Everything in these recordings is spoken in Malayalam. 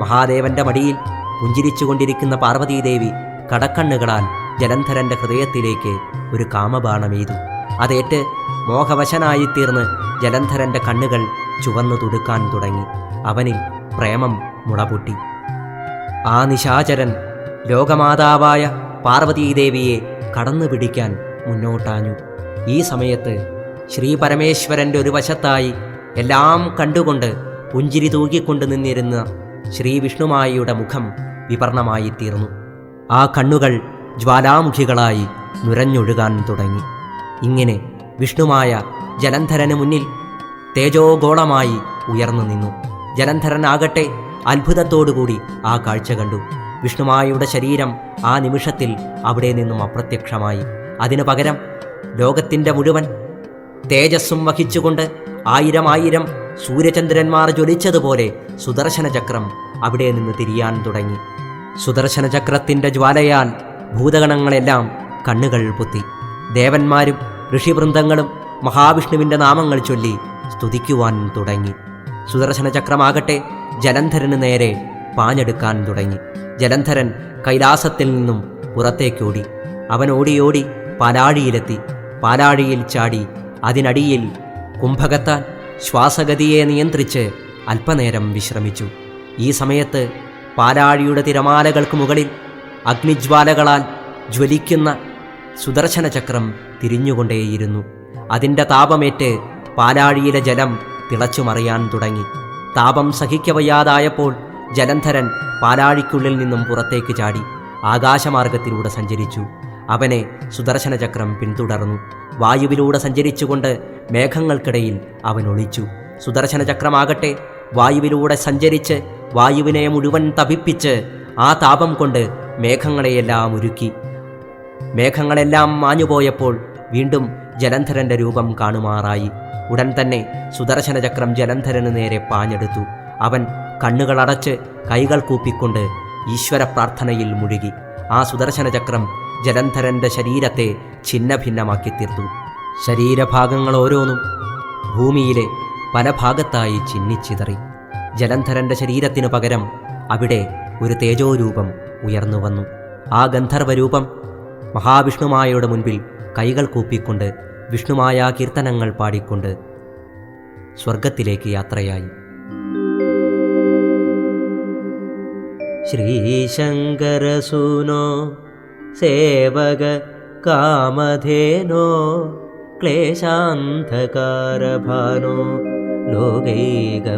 മഹാദേവന്റെ മടിയിൽ പുഞ്ചിരിച്ചുകൊണ്ടിരിക്കുന്ന പാർവതീദേവി കടക്കണ്ണുകളാൽ ജലന്ധരന്റെ ഹൃദയത്തിലേക്ക് ഒരു കാമബാണമെയ്തു. അതേറ്റ് മോഹവശനായിത്തീർന്ന് ജലന്ധരന്റെ കണ്ണുകൾ ചുവന്നു തുടുക്കാൻ തുടങ്ങി. അവനിൽ പ്രേമം മുളപൊട്ടി ആ നിശാചരൻ ലോകമാതാവായ പാർവതീദേവിയെ കടന്നു പിടിക്കാൻ മുന്നോട്ടാഞ്ഞു. ഈ സമയത്ത് ശ്രീ പരമേശ്വരന്റെ ഒരു വശത്തായി എല്ലാം കണ്ടുകൊണ്ട് പുഞ്ചിരി തൂക്കിക്കൊണ്ട് നിന്നിരുന്ന ശ്രീ വിഷ്ണുമായിയുടെ മുഖം വിപർണമായി തീർന്നു ആ കണ്ണുകൾ ജ്വാലാമുഖികളായി നുരഞ്ഞൊഴുകാൻ തുടങ്ങി. ഇങ്ങനെ വിഷ്ണുമായ ജലന്ധരന് മുന്നിൽ തേജോഗോളമായി ഉയർന്നു നിന്നു. ജലന്ധരനാകട്ടെ അത്ഭുതത്തോടുകൂടി ആ കാഴ്ച കണ്ടു. വിഷ്ണുമായയുടെ ശരീരം ആ നിമിഷത്തിൽ അവിടെ നിന്നും അപ്രത്യക്ഷമായി. അതിനു പകരം ലോകത്തിന്റെ മുഴുവൻ തേജസ്സും വഹിച്ചുകൊണ്ട് ആയിരം ആയിരം സൂര്യചന്ദ്രന്മാർ ജ്വലിച്ചതുപോലെ സുദർശന ചക്രം അവിടെ നിന്ന് തിരിയാൻ തുടങ്ങി. സുദർശന ചക്രത്തിന്റെ ജ്വാലയാൽ ഭൂതഗണങ്ങളെല്ലാം കണ്ണുകൾ പൊത്തി. ദേവന്മാരും ഋഷിവൃന്ദങ്ങളും മഹാവിഷ്ണുവിന്റെ നാമങ്ങൾ ചൊല്ലി സ്തുതിക്കുവാൻ തുടങ്ങി. സുദർശന ചക്രമാകട്ടെ ജലന്ധരന് നേരെ പാഞ്ഞെടുക്കാൻ തുടങ്ങി. ജലന്ധരൻ കൈലാസത്തിൽ നിന്നും പുറത്തേക്കോടി. അവൻ ഓടിയോടി പാലാഴിയിലെത്തി. പാലാഴിയിൽ ചാടി അതിനടിയിൽ കുംഭകത്താൻ ശ്വാസഗതിയെ നിയന്ത്രിച്ച് അല്പനേരം വിശ്രമിച്ചു. ഈ സമയത്ത് പാലാഴിയുടെ തിരമാലകൾക്ക് മുകളിൽ അഗ്നിജ്വാലകളാൽ ജ്വലിക്കുന്ന സുദർശന ചക്രം തിരിഞ്ഞുകൊണ്ടേയിരുന്നു. അതിന്റെ താപമേറ്റ് പാലാഴിയിലെ ജലം തിളച്ചു മറിയാൻ തുടങ്ങി. താപം സഹിക്കവയ്യാതായപ്പോൾ ജലന്ധരൻ പാലാഴിക്കുള്ളിൽ നിന്നും പുറത്തേക്ക് ചാടി ആകാശമാർഗത്തിലൂടെ സഞ്ചരിച്ചു. അവനെ സുദർശന ചക്രം പിന്തുടർന്നു. വായുവിലൂടെ സഞ്ചരിച്ചുകൊണ്ട് മേഘങ്ങൾക്കിടയിൽ അവൻ ഒളിച്ചു. സുദർശന ചക്രമാകട്ടെ വായുവിലൂടെ സഞ്ചരിച്ച് വായുവിനെ മുഴുവൻ തപിപ്പിച്ച് ആ താപം കൊണ്ട് മേഘങ്ങളെയെല്ലാം ഒരുക്കി മേഘങ്ങളെല്ലാം മാഞ്ഞുപോയപ്പോൾ വീണ്ടും ജലന്ധരന്റെ രൂപം കാണുമാറായി. ഉടൻ തന്നെ സുദർശന ചക്രം ജലന്ധരന് നേരെ പാഞ്ഞെടുത്തു. അവൻ കണ്ണുകളടച്ച് കൈകൾ കൂപ്പിക്കൊണ്ട് ഈശ്വര പ്രാർത്ഥനയിൽ മുഴുകി. ആ സുദർശന ചക്രം ജലന്ധരന്റെ ശരീരത്തെ ഛിന്നഭിന്നമാക്കി തീർത്തു ശരീരഭാഗങ്ങൾ ഓരോന്നും ഭൂമിയിലെ പല ഭാഗത്തായി ചിന്നിച്ചിതറി ജലന്ധരന്റെ ശരീരത്തിനു പകരം അവിടെ ഒരു തേജോരൂപം ഉയർന്നു വന്നു. ആ ഗന്ധർവരൂപം മഹാവിഷ്ണുമായയുടെ മുൻപിൽ കൈകൾ കൂപ്പിക്കൊണ്ട് വിഷ്ണുമായ കീർത്തനങ്ങൾ പാടിക്കൊണ്ട് സ്വർഗത്തിലേക്ക് യാത്രയായി. श्रीशङ्करसूनो सेवग कामधेनो क्लेशान्धकारभानो लोकैकप्रदीपमे।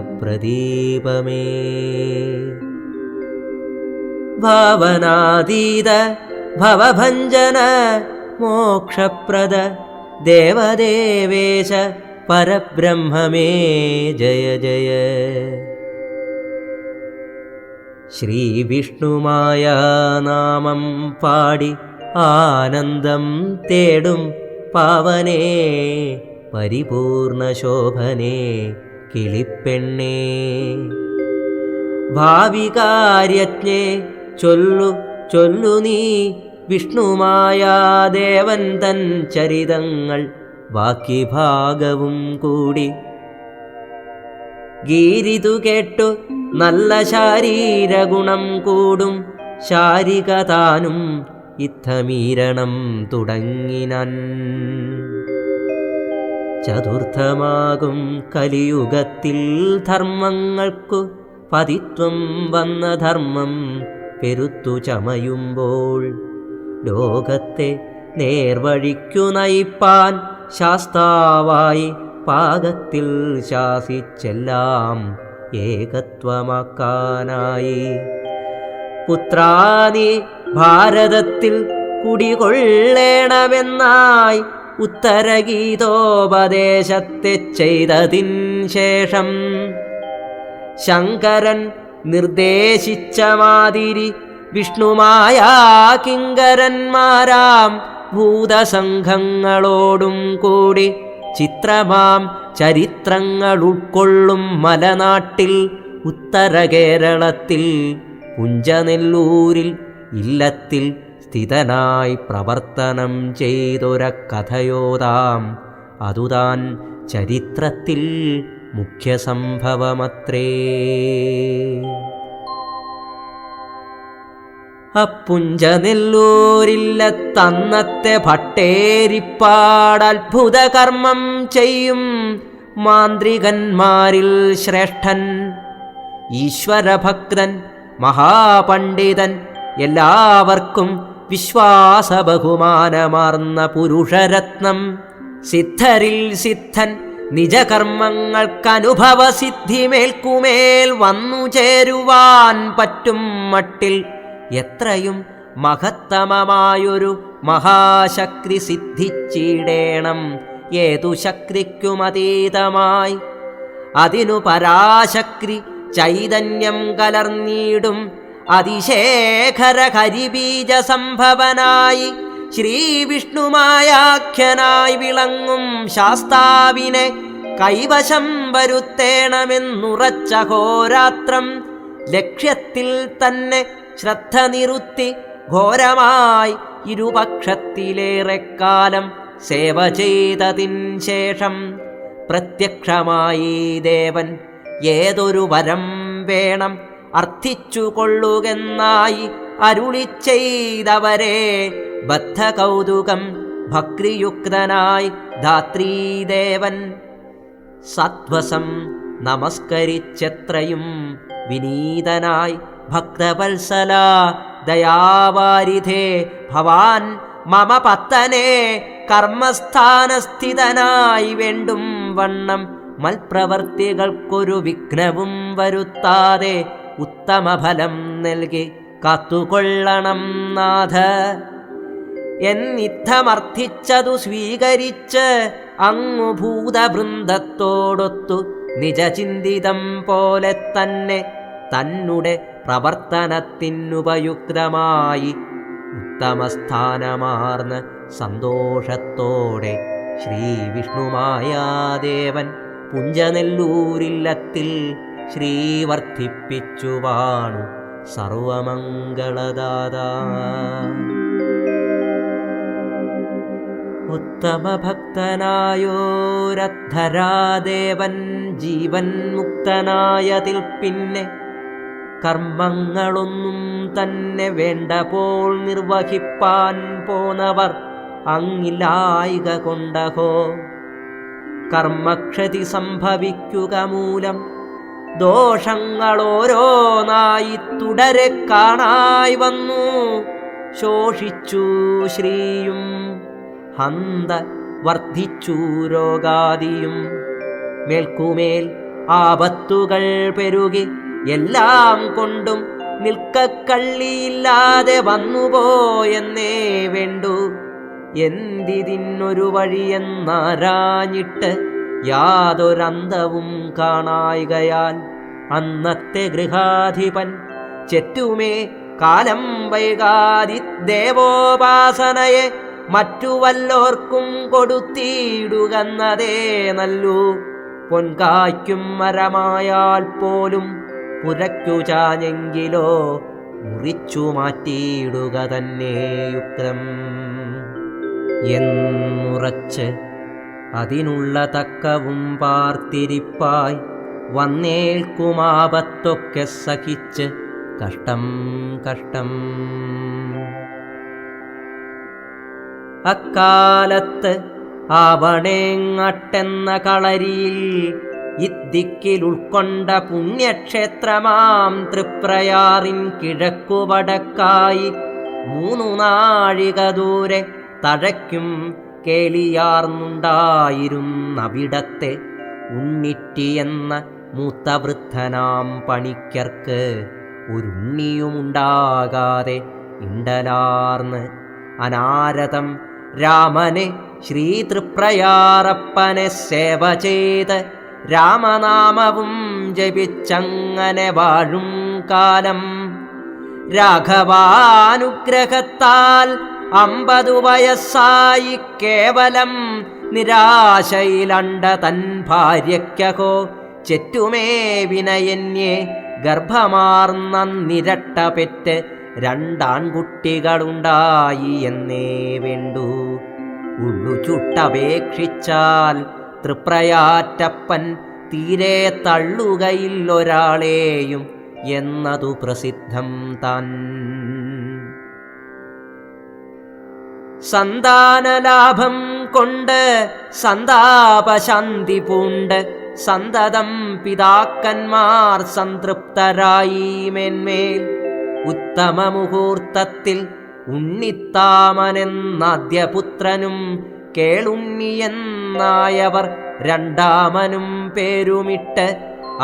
भावनातीद भवभञ्जन मोक्षप्रद देवदेवेश परब्रह्म मे जय जय। ശ്രീവിഷ്ണുമായ നാമം പാടി ആനന്ദം തേടും പാവനേ പരിപൂർണ ശോഭനേ കിളിപ്പെണ്ണേ ഭാവികാര്യജ്ഞേ ചൊല്ലു ചൊല്ലു നീ വിഷ്ണുമായ ദേവൻ തൻ ചരിതങ്ങൾ ബാക്കി ഭാഗവും കൂടി ഗീരിതു കേട്ടു നല്ല ശാരീരഗുണം കൂടും. ശാരികതാനും ഇത്തമീരണം തുടങ്ങിനൻ. ചതുർത്ഥമാകും കലിയുഗത്തിൽ ധർമ്മങ്ങൾക്കു പതിത്വം വന്ന ധർമ്മം പെരുത്തു ചമയുമ്പോൾ. ലോകത്തെ നേർവഴിക്കു നയിപ്പാൻ ശാസ്താവായി പാകത്തിൽ ശാസിച്ചെല്ലാം ഏകത്വമാക്കാനായി. പുത്രാനി ഭാരതത്തിൽ കുടികൊള്ളേണമെന്നായി ഉത്തരഗീതോപദേശത്തെ ചെയ്തതിൻ ശേഷം ശങ്കരൻ നിർദ്ദേശിച്ച മാതിരി വിഷ്ണുമായ കിങ്കരന്മാരാം ഭൂതസംഘങ്ങളോടും കൂടി ചിത്രമാം ചരിത്രങ്ങൾ ഉൾക്കൊള്ളും മലനാട്ടിൽ ഉത്തര കേരളത്തിൽ. പുഞ്ചനെല്ലൂരിൽ ഇല്ലത്തിൽ സ്ഥിതനായി പ്രവർത്തനം ചെയ്തൊര കഥയോതാം അതുതാൻ ചരിത്രത്തിൽ മുഖ്യ സംഭവമത്രേ അപ്പുഞ്ച നെല്ലൂരില്ല തന്നത്തെ ഭട്ടേരിപ്പാടത്ഭുത കർമ്മം ചെയ്യും മാന്ത്രികന്മാരിൽ ശ്രേഷ്ഠൻ ഈശ്വരഭക്തൻ മഹാപണ്ഡിതൻ എല്ലാവർക്കും വിശ്വാസ ബഹുമാനമാർന്ന പുരുഷരത്നം. സിദ്ധരിൽ സിദ്ധൻ നിജകർമ്മങ്ങൾക്കനുഭവസിദ്ധിമേൽക്കുമേൽ വന്നു ചേരുവാൻ പറ്റും മട്ടിൽ എത്രയും മഹത്തമമായൊരു മഹാശക്തി സിദ്ധിച്ചിടേണം. ഏതു ശക്തിക്കുമതീതമായി അതിനു പരാശക്തി ചൈതന്യം കലർന്നിടും. അതിശേഖര കരിബീജ സംഭവനായി ശ്രീവിഷ്ണുമായാഖ്യനായി വിളങ്ങും ശാസ്താവിനെ കൈവശം വരുത്തേണമെന്നുറച്ച ഹോരാത്രം ലക്ഷ്യത്തിൽ തന്നെ ശ്രദ്ധ നിറുത്തി ഘോരമായി ഇരുപക്ഷത്തിലേറെക്കാലം സേവ ചെയ്തതിൻ ശേഷം പ്രത്യക്ഷമായി ദേവൻ ഏതൊരു വരം വേണം അർത്ഥിച്ചു കൊള്ളുകെന്നായി അരുളി ചെയ്തവരെ ബദ്ധകൗതുകം ഭക്തിയുക്തനായി ധാത്രീദേവൻ. സത്വസം നമസ്കരിച്ചെത്രയും വിനീതനായി ഭക്തവത്സല ദയാവാരിധേ ഭവാൻ മമ പത്തനെ കർമ്മസ്ഥാനസ്ഥിതനായി വേണ്ടും വണ്ണം. മൽപ്രവർത്തികൾക്കൊരു വിഘ്നവും വരുത്താതെ ഉത്തമഫലം നൽകി കാത്തുകൊള്ളണം നാഥ. എന്നിദ്ധമർത്ഥിച്ചതു സ്വീകരിച്ച് അങ്ങു ഭൂതവൃന്ദത്തോടൊത്തു നിജചിന്തിതം പോലെ തന്നെ തന്നെ പ്രവർത്തനത്തിനുപയുക്തമായി ഉത്തമസ്ഥാനമാർന്ന് സന്തോഷത്തോടെ ശ്രീവിഷ്ണുമായാദേവൻ പുഞ്ചനെല്ലൂരില്ലത്തിൽ ശ്രീവർദ്ധിപ്പിച്ചു വാണു സർവമംഗളദാതാ. ഉത്തമഭക്തനായോരദ്ധരാദേവൻ ജീവൻ മുക്തനായതിൽ പിന്നെ കർമ്മങ്ങളൊന്നും തന്നെ വേണ്ട പോൽ നിർവഹിപ്പാൻ പോന്നവർ അങ്ങിലായിക കൊണ്ടഹോ. കർമ്മക്ഷതി സംഭവിക്കുക മൂലം ദോഷങ്ങളോരോന്നായി തുടരെ കാണായി വന്നു. ശോഷിച്ചു ശ്രീയും ഹന്ത വർദ്ധിച്ചു രോഗാദിയും മേൽക്കുമേൽ ആപത്തുകൾ പെരുകി എല്ലാം കൊണ്ടും നിൽക്കക്കള്ളിയില്ലാതെ വന്നുപോയെന്നേ വേണ്ടു. എന്തിതിനൊരു വഴിയെന്നാരാഞ്ഞിട്ട് യാതൊരന്തവും കാണായികയാൽ അന്നത്തെ ഗൃഹാധിപൻ ചെറ്റുമേ കാലം വൈകാതി ദേവോപാസനയെ മറ്റു വല്ലോർക്കും കൊടുത്തിടുകന്നതേ നല്ലു. പൊൻകായ്ക്കും മരമായാൽ പോലും പുരയ്ക്കു ചാഞ്ഞെങ്കിലോ മുറിച്ചു മാറ്റിയിടുക തന്നെ യുക്തം. എന്നുറച്ച് അതിനുള്ള തക്കവും പാർത്തിരിപ്പായി വന്നേൽക്കുമാപത്തൊക്കെ സഹിച്ച് കഷ്ടം കഷ്ടം. അക്കാലത്ത് അവണേങ്ങട്ടെന്ന കളരിയിൽ ഇദ്ദിക്കിൽ ഉൾക്കൊണ്ട പുണ്യക്ഷേത്രമാം തൃപ്രയാറിൻ കിഴക്കുവടക്കായി മൂന്നു നാഴിക ദൂരെ തഴയ്ക്കും കേളിയാർന്നുണ്ടായിരുന്നവിടത്തെ ഉണ്ണിറ്റി എന്ന മൂത്തവൃദ്ധനാം പണിക്കർക്ക് ഒരുണ്ണിയുമുണ്ടാകാതെ ഇണ്ടലാർന്ന് അനാരതം രാമനെ ശ്രീതൃപ്രയാറപ്പനെ സേവ ചെയ്ത് രാമനാമവും ജപിച്ചങ്ങനെ വാഴും കാലം. രാഘവാനുഗ്രഹത്താൽ അമ്പതു വയസ്സായി കേവലം നിരാശയിലണ്ട തൻ ഭാര്യയ്ക്കഹോ ചെറ്റുമേ വിനയന്യെ ഗർഭമാർന്ന നിരട്ട പെറ്റ് രണ്ടാൺകുട്ടികളുണ്ടായി എന്നേ വേണ്ടു. ഉള്ളു ചുട്ടപേക്ഷിച്ചാൽ തൃപ്രയാറ്റപ്പൻ തീരെ തള്ളുകയില്ലൊരാളെയും എന്നതു പ്രസിദ്ധം താൻ. സന്താനലാഭം കൊണ്ട് സന്താപശാന്തി പൂണ്ട് സന്തതം പിതാക്കന്മാർ സംതൃപ്തരായി മേന്മേൽ. ഉത്തമ മുഹൂർത്തത്തിൽ ഉണ്ണിത്താമനെന്നാദ്യപുത്രനും കേളുണ്ണിയെന്നായവർ രണ്ടാമനും പേരുമിട്ട്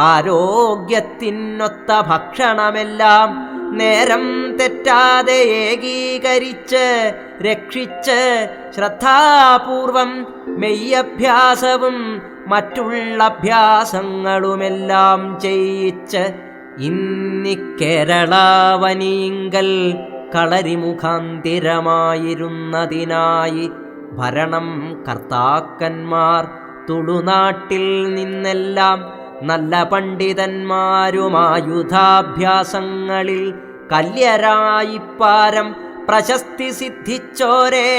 ആരോഗ്യത്തിനൊത്ത ഭക്ഷണമെല്ലാം നേരം തെറ്റാതെ ഏകീകരിച്ച് രക്ഷിച്ച് ശ്രദ്ധാപൂർവം മെയ്യഭ്യാസവും മറ്റുള്ള അഭ്യാസങ്ങളുമെല്ലാം ചെയ്യിച്ച് ഇന്നി കേരളാവനീങ്കൽ കളരിമുഖാന്തിരമായിരുന്നതിനായി ഭരണം കർത്താക്കന്മാർ തുളുനാട്ടിൽ നിന്നെല്ലാം നല്ല പണ്ഡിതന്മാരുമായുധാഭ്യാസങ്ങളിൽ കല്യരായിപ്പാരം പ്രശസ്തി സിദ്ധിച്ചോരെ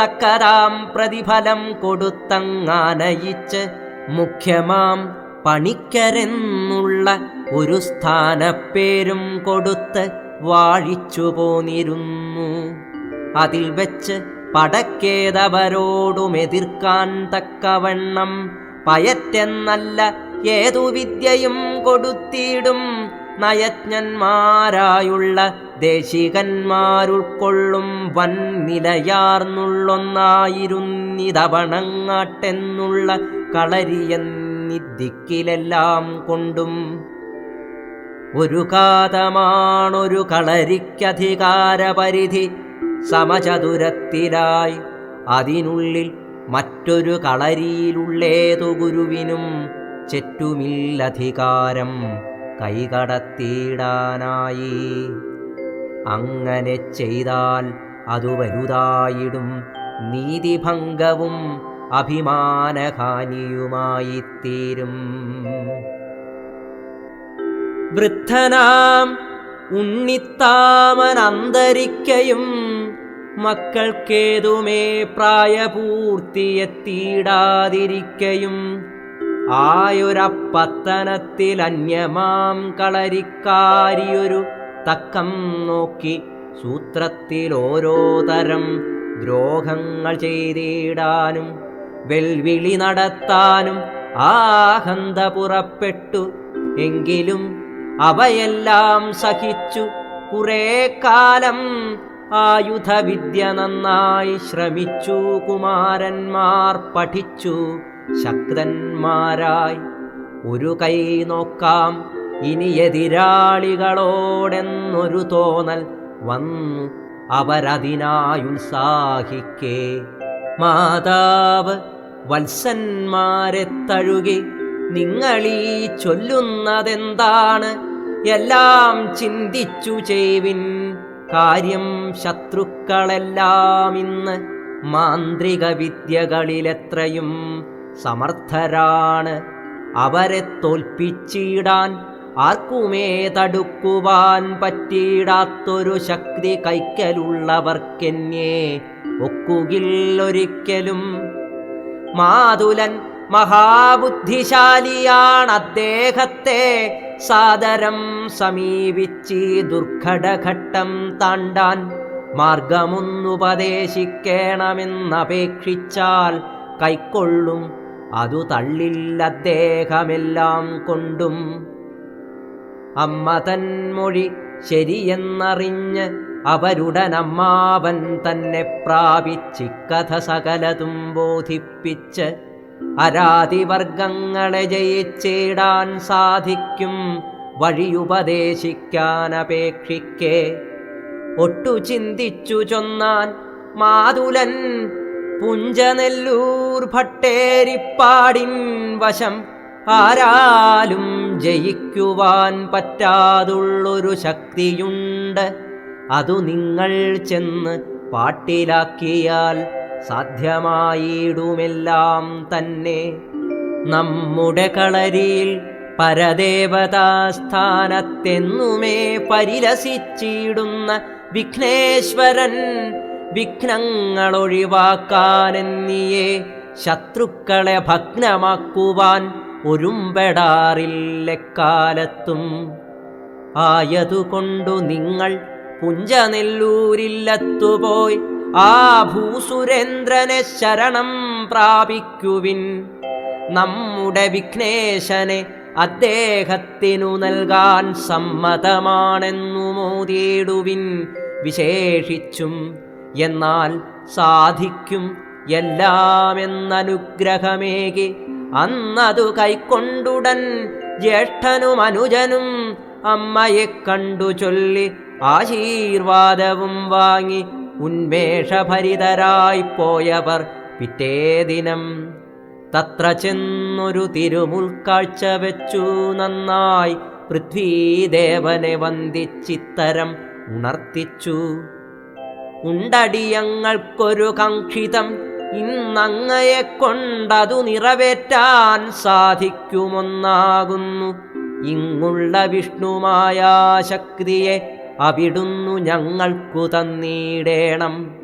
തക്കരാം പ്രതിഫലം കൊടുത്തങ്ങാനയിച്ച് മുഖ്യമാം പണിക്കരെന്നുള്ള ഒരു സ്ഥാനപ്പേരും കൊടുത്ത് വാഴിച്ചു പോന്നിരുന്നു അതിൽ വെച്ച് പടക്കേതവരോടും എതിർക്കാൻ തക്കവണ്ണം പയറ്റെന്നല്ല ഏതു വിദ്യയും കൊടുത്തിടും നയജ്ഞന്മാരായുള്ള ദേശികന്മാരുൾക്കൊള്ളും വൻ നിലയാർന്നുള്ളൊന്നായിരുന്നിതവണങ്ങാട്ടെന്നുള്ള കളരിയെന്നിദ്ദിക്കിലെല്ലാം കൊണ്ടും. ഒരു കാതമാണൊരു കളരിക്കധികാരപരിധി സമചതുരത്തിലായി. അതിനുള്ളിൽ മറ്റൊരു കളരിയിലുള്ളേതു ഗുരുവിനും ചെറ്റുമില്ലധികാരം കൈകടത്തിയിടാനായി. അങ്ങനെ ചെയ്താൽ അതു വലുതായിടും നീതിഭംഗവും അഭിമാനഹാനിയുമായിത്തീരും. വൃദ്ധനാം ഉണ്ണിത്താമനന്തരിക്കയും മക്കൾക്കേതുമേ പ്രായപൂർത്തിയെത്തിയിടാതിരിക്കയും ആയൊരപ്പത്തനത്തിൽ അന്യമാം കളരിക്കാരിയൊരു തക്കം നോക്കി സൂത്രത്തിൽ ഓരോ തരം ദ്രോഹങ്ങൾ ചെയ്തിടാനും വെൽവിളി നടത്താനും ആഹന്ത പുറപ്പെട്ടു. എങ്കിലും അവയെല്ലാം സഹിച്ചു കുറേ കാലം ആയുധവിദ്യ നന്നായി ശ്രമിച്ചു. കുമാരന്മാർ പഠിച്ചു. ശക്തന്മാരായി. ഒരു കൈ നോക്കാം. ഇനി എതിരാളികളോടെന്നൊരു തോന്നൽ വന്നു. അവരതിനായുത്സാഹിക്കേ മാതാവ് വത്സന്മാരെ തഴുകി. നിങ്ങളീ ചൊല്ലുന്നതെന്താണ്? എല്ലാം ചിന്തിച്ചു ചെയ്വിൻ കാര്യം ശത്രുക്കളെല്ലാം ഇന്ന് മാന്ത്രിക വിദ്യകളിലെത്രയും സമർത്ഥരാണ്. അവരെ തോൽപ്പിച്ചിടാൻ ആർക്കുമേ തടുക്കുവാൻ പറ്റിയിടാത്തൊരു ശക്തി കൈക്കലുള്ളവർക്കെന്നെ ഒക്കുകില്ലൊരിക്കലും മാതുലൻ മഹാബുദ്ധിശാലിയാണ് അദ്ദേഹത്തെ സാദരം സമീപിച്ചി ദുർഘടഘട്ടം താണ്ടാൻ മാർഗമൊന്നുപദേശിക്കണമെന്നപേക്ഷിച്ചാൽ കൈക്കൊള്ളും അതു തള്ളില്ല അദ്ദേഹമെല്ലാം കൊണ്ടും. അമ്മ തന്മൊഴി ശരിയെന്നറിഞ്ഞ് അവരുടനമ്മാവൻ തന്നെ പ്രാപിച്ചിക്കഥ സകലതും ബോധിപ്പിച്ച് അരാതിവർഗങ്ങളെ ജയിച്ചിടാൻ സാധിക്കും വഴിയുപദേശിക്കാൻ അപേക്ഷിക്കെ ഒട്ടു ചിന്തിച്ചു ചൊന്നാൻ മാതുലൻ പുഞ്ചനെല്ലൂർ ഭട്ടേരിപ്പാടിൻ വശം ആരാലും ജയിക്കുവാൻ പറ്റാതുള്ളൊരു ശക്തിയുണ്ട്. അതു നിങ്ങൾ ചെന്ന് പാട്ടിലാക്കിയാൽ സാധ്യമായിടുമെല്ലാം തന്നെ. നമ്മുടെ കളരിയിൽ പരദേവതാസ്ഥാനത്തെന്നുമേ പരിലസിച്ചിടുന്ന വിഘ്നേശ്വരൻ വിഘ്നങ്ങളൊഴിവാക്കാനെന്നിയേ ശത്രുക്കളെ ഭഗ്നമാക്കുവാൻ ഒരുമ്പെടാറില്ലെക്കാലത്തും ആയതുകൊണ്ടു നിങ്ങൾ പുഞ്ചനെല്ലൂരില്ലത്തുപോയി ആ ഭൂസുരേന്ദ്രനെ ശരണം പ്രാപിക്കുവിൻ. നമ്മുടെ വിഘ്നേശനെ അദ്ദേഹത്തിനു നൽകാൻ സമ്മതമാണെന്നു മോദിയിടുവിൻ. വിശേഷിച്ചും എന്നാൽ സാധിക്കും എല്ലാമെന്നനുഗ്രഹമേകി. അന്നതു കൈക്കൊണ്ടുടൻ ജ്യേഷ്ഠനും അനുജനും അമ്മയെ കണ്ടു ചൊല്ലി ആശീർവാദവും വാങ്ങി. ഉന്മേഷഭരിതരായി പോയവർ പിറ്റേ ദിനം തത്ര ചെന്നൊരു തിരുമുൾക്കാഴ്ച വെച്ചു നന്നായി പൃഥ്വീദേവനെ വന്ദിച്ചിത്തരം ഉണർത്തിച്ചു. ഉണ്ടടിയങ്ങൾക്കൊരു കാക്ഷിതം ഇന്നങ്ങയെ കൊണ്ടതു നിറവേറ്റാൻ സാധിക്കുമൊന്നാകുന്നു. ഇങ്ങുള്ള വിഷ്ണുമായ ശക്തിയെ അവിടുന്നു ഞങ്ങൾക്കു തന്നിടേണം.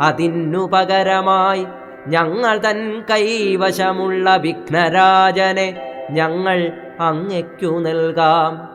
അതിനു പകരമായി ഞങ്ങൾ തൻ കൈവശമുള്ള വിഘ്നരാജനെ ഞങ്ങൾ അങ്ങയ്ക്കു നൽകാം.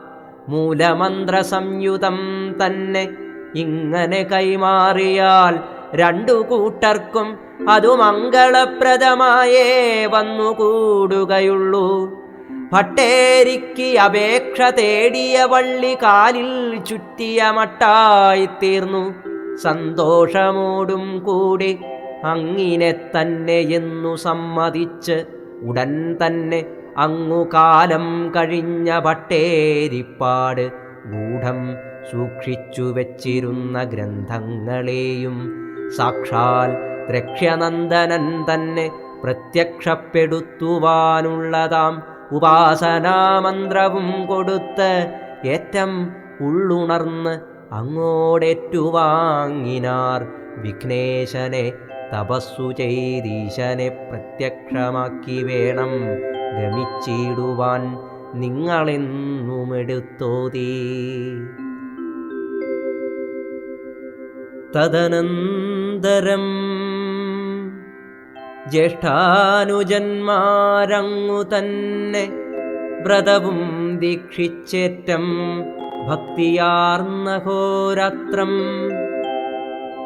മൂലമന്ത്ര സംയുതം തന്നെ ഇങ്ങനെ കൈമാറിയാൽ രണ്ടു കൂട്ടർക്കും അതു മംഗളപ്രദമായേ വന്നുകൂടുകയുള്ളൂ. ഭട്ടേരിക്ക് അപേക്ഷ തേടിയ വള്ളി കാലിൽ ചുറ്റിയ മട്ടായിത്തീർന്നു സന്തോഷമോടും കൂടി അങ്ങിനെ തന്നെ എന്നു സമ്മതിച്ച് ഉടൻ തന്നെ അങ്ങു കാലം കഴിഞ്ഞ ഭട്ടേരിപ്പാട് ഗൂഢം സൂക്ഷിച്ചു വച്ചിരുന്ന ഗ്രന്ഥങ്ങളെയും സാക്ഷാൽ ദ്രക്ഷ്യനന്ദനൻ തന്നെ പ്രത്യക്ഷപ്പെടുത്തുവാനുള്ളതാം ഉപാസനാമന്ത്രവും കൊടുത്ത് ഏറ്റം ഉള്ളുണർന്ന് അങ്ങോടേറ്റുവാങ്ങിനാർ. വിഘ്നേശനെ തപസ്സു ചെയ്തീശനെ പ്രത്യക്ഷമാക്കി വേണം ഗമിച്ചിടുവാൻ നിങ്ങളെന്നുമെടുത്തോതീ തദനന്തരം ജ്യേഷ്ഠാനുജന്മാരങ്ങു തന്നെ വ്രതവും ദീക്ഷിച്ചേറ്റം ഭക്തിയാർന്ന ഹോരാത്രം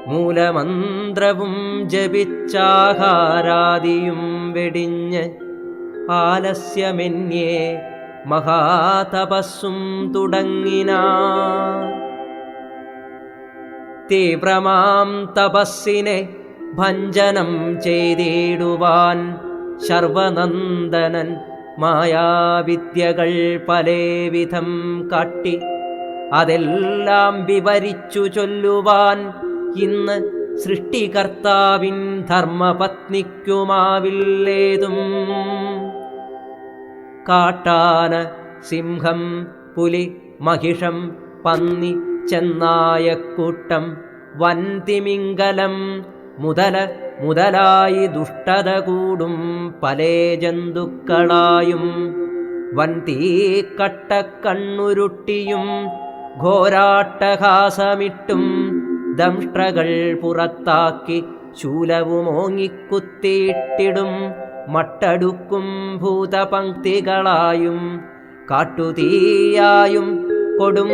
മൂലമന്ത്രവും ജപിച്ചാഹാരാദിയും വെടിഞ്ഞ് ആലസ്യമെന്യേ മഹാതപസ്സും തുടങ്ങിനാ. തീവ്രമാം തപസ്സിനെ ഭഞ്ജനം ചെയ്തിടുവാൻ ശർവനന്ദനൻ മായാവിദ്യകൾ പലവിധം കാട്ടി അതെല്ലാം വിവരിച്ചു ചൊല്ലുവാൻ ഇന്ന് സൃഷ്ടികർത്താവിൻ ധർമ്മപത്നിക്കുമാവില്ലേതും. കാട്ടാന സിംഹം പുലി മഹിഷം പന്നി ചെന്നായക്കൂട്ടം വൻതിമിംഗലം മുതല മുതലായി ദുഷ്ടത കൂടും പലേ ജന്തുക്കളായും. വൻതീക്കട്ട കണ്ണുരുട്ടിയും ഘോരാട്ടഹാസമിട്ടും ദംഷ്ട്രകൾ പുറത്താക്കി ശൂലവുമോങ്ങിക്കുത്തിയിട്ടിടും. മട്ടടുക്കും ഭൂതപങ്ക്തികളായും കാട്ടുതീയായും കൊടും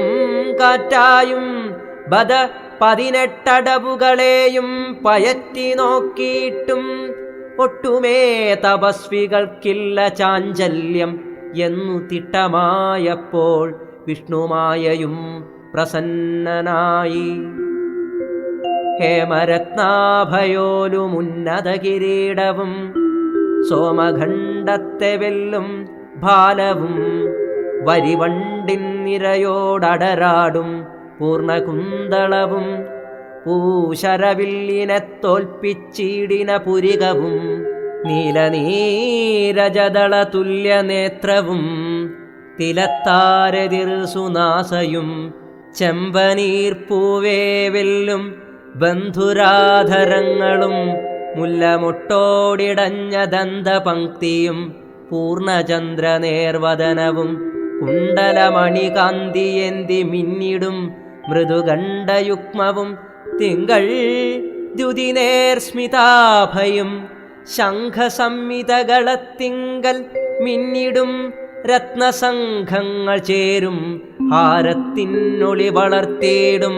കാറ്റായും ബദ പതിനെട്ടടവുകളെയും പയറ്റി നോക്കിയിട്ടും ഒട്ടുമേ തപസ്വികൾക്കില്ല ചാഞ്ചല്യം എന്നു തിട്ടമായപ്പോൾ വിഷ്ണുമായയും പ്രസന്നനായി. ഹേമരത്നാഭയോലുമുന്നത കിരീടവും സോമഖണ്ഡത്തെ വെല്ലും ഭാലവും വരിവണ്ടിൻ നിരയോടടരാടും പൂർണകുന്തളവും പൂശരവില്ലിനെ തോൽപ്പിച്ചീടിന പുരികവും നീലനീരജദള ചെമ്പനീർ പൂവേ വെല്ലും ബന്ധുരാധരങ്ങളും മുല്ലമുട്ടോടിടഞ്ഞ ദന്തപങ്ക്തിയും പൂർണചന്ദ്രനേർവദനവും കുണ്ടലമണികാന്തിയേന്തി മിന്നിടും മൃദുഗണ്ഡയുഗ്മവും തിങ്കൾ ദ്യുതിനേർസ്മിതാഭയും ശംഖസംഹിതകളത്തിങ്കൽ മിന്നിടും രത്നസംഘങ്ങൾ ചേരും ഹാരത്തിനൊളി വളർത്തിയിടും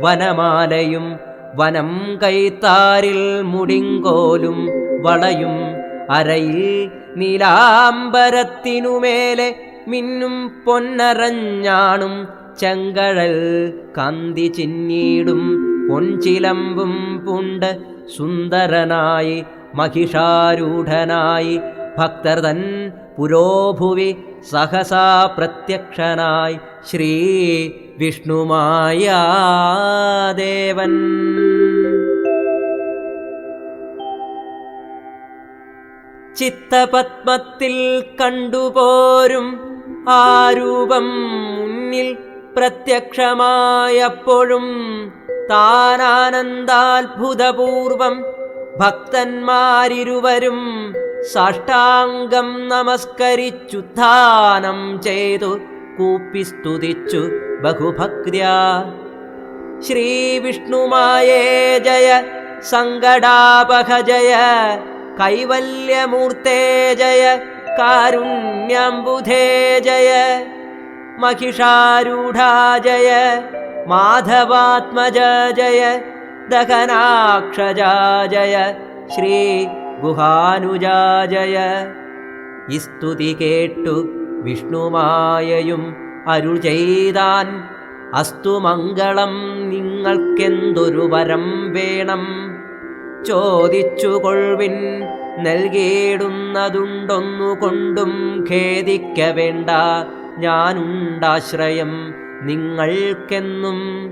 വനമാലയും വനം കൈത്താരിൽ മുടിങ്കോലും വളയും അരയിൽ നീലാംബരത്തിനുമേലെ മിന്നും പൊന്നറഞ്ഞാണും ചെങ്കഴൽ കന്തി ചിന്നീടും പൊൻചിലമ്പും പുണ്ട് സുന്ദരനായി മഹിഷാരൂഢനായി ഭക്തർ തൻ പുരോഭുവി സഹസാ പ്രത്യക്ഷനായി ശ്രീ വിഷ്ണുമായ ദേവൻ ചിത്തപത്മത്തിൽ കണ്ടുപോരും ആ രൂപം മുന്നിൽ പ്രത്യക്ഷമായപ്പോഴും താനാനന്ദാത്ഭുതപൂർവം ഭക്തന്മാരിരുവരും സാഷ്ടാംഗം നമസ്കരിച്ചുത്ഥാനം ചെയ്തു കൂപ്പിസ്തുതിച്ചു ബഹുഭക്ര്യ ശ്രീവിഷ്ണുമായേ ജയ സങ്കടാപഹ ജയ കൈവല്യമൂർത്തേ ജയ കാരുണ്യംബുധേ ജയ. महिषारूढा जय മാധവാത്മജ ജയ ദഹനാക്ഷജാ ജയ ശ്രീ ഗുഹാനുജാ ജയ ഈ സ്തുതി കേട്ടു വിഷ്ണുമായയും അരുൾ ചെയ്താൻ അസ്തു മംഗളം നിങ്ങൾക്കെന്തൊരു വരം വേണം ചോദിച്ചു കൊൾവിൻ നൽകിയിടുന്നതുണ്ടൊന്നു കൊണ്ടും ഖേദിക്ക വേണ്ട ഞാനുണ്ടാശ്രയം നിങ്ങൾക്കെന്നും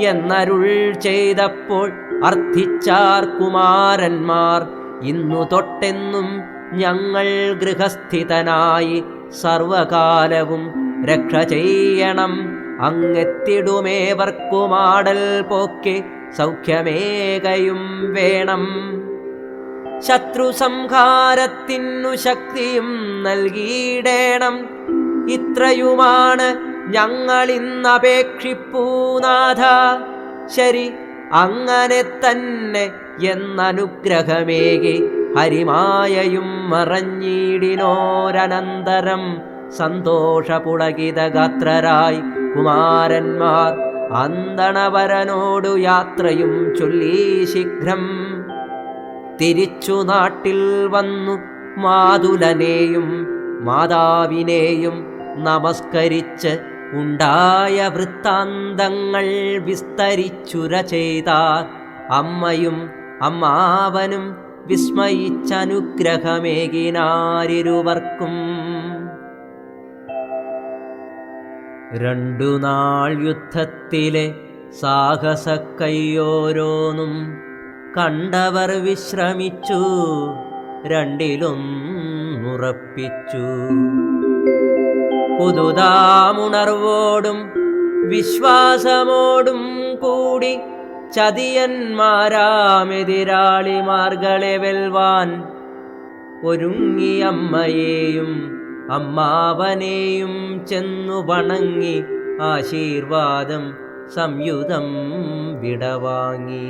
എന്നരുൾ ചെയ്തപ്പോൾ അർത്ഥിച്ചാർ കുമാരന്മാർ ഇന്നു തൊട്ടെന്നും ഞങ്ങൾ ഗൃഹസ്ഥിതനായി സർവകാലവും രക്ഷ ചെയ്യണം. അങ്ങെത്തിടുമേവർക്കുമാടൽ പോക്കെ സൗഖ്യമേകയും വേണം. ശത്രു സംഹാരത്തിനു ശക്തിയും നൽകിയിടേണം. ഇത്രയുമാണ് ഞങ്ങൾ ഇന്നപേക്ഷിപ്പൂനാഥ ശരി അങ്ങനെ തന്നെ എന്നനുഗ്രഹമേകി ഹരിമായയും മറഞ്ഞിടിനോരനന്തരം സന്തോഷപുളകിതഗാത്രരായി കുമാരന്മാർ അന്തണവരനോടു യാത്രയും ചൊല്ലി ശീഘ്രം. തിരിച്ചു നാട്ടിൽ വന്നു മാതുലനെയും മാതാവിനെയും നമസ്കരിച്ച് ഉണ്ടായ വൃത്താന്തങ്ങൾ വിസ്തരിച്ചുര ചെയ്താർ അമ്മയും അമ്മാവനും വിസ്മയിച്ചനുഗ്രഹമേകിനാരിരുവർക്കും. രണ്ടു നാൾ യുദ്ധത്തിലെ സാഹസക്കയ്യോരോന്നും കണ്ടവർ വിശ്രമിച്ചു രണ്ടിലൊന്നുറപ്പിച്ചു പുതുതാമുണർവോടും വിശ്വാസമോടും കൂടി ചതിയന്മാരാമെതിരാളിമാർകളെ വെൽവാൻ ഒരുങ്ങി അമ്മയെയും അമ്മാവനെയും ചെന്നു വണങ്ങി ആശീർവാദം സംയുതം വിടവാങ്ങി.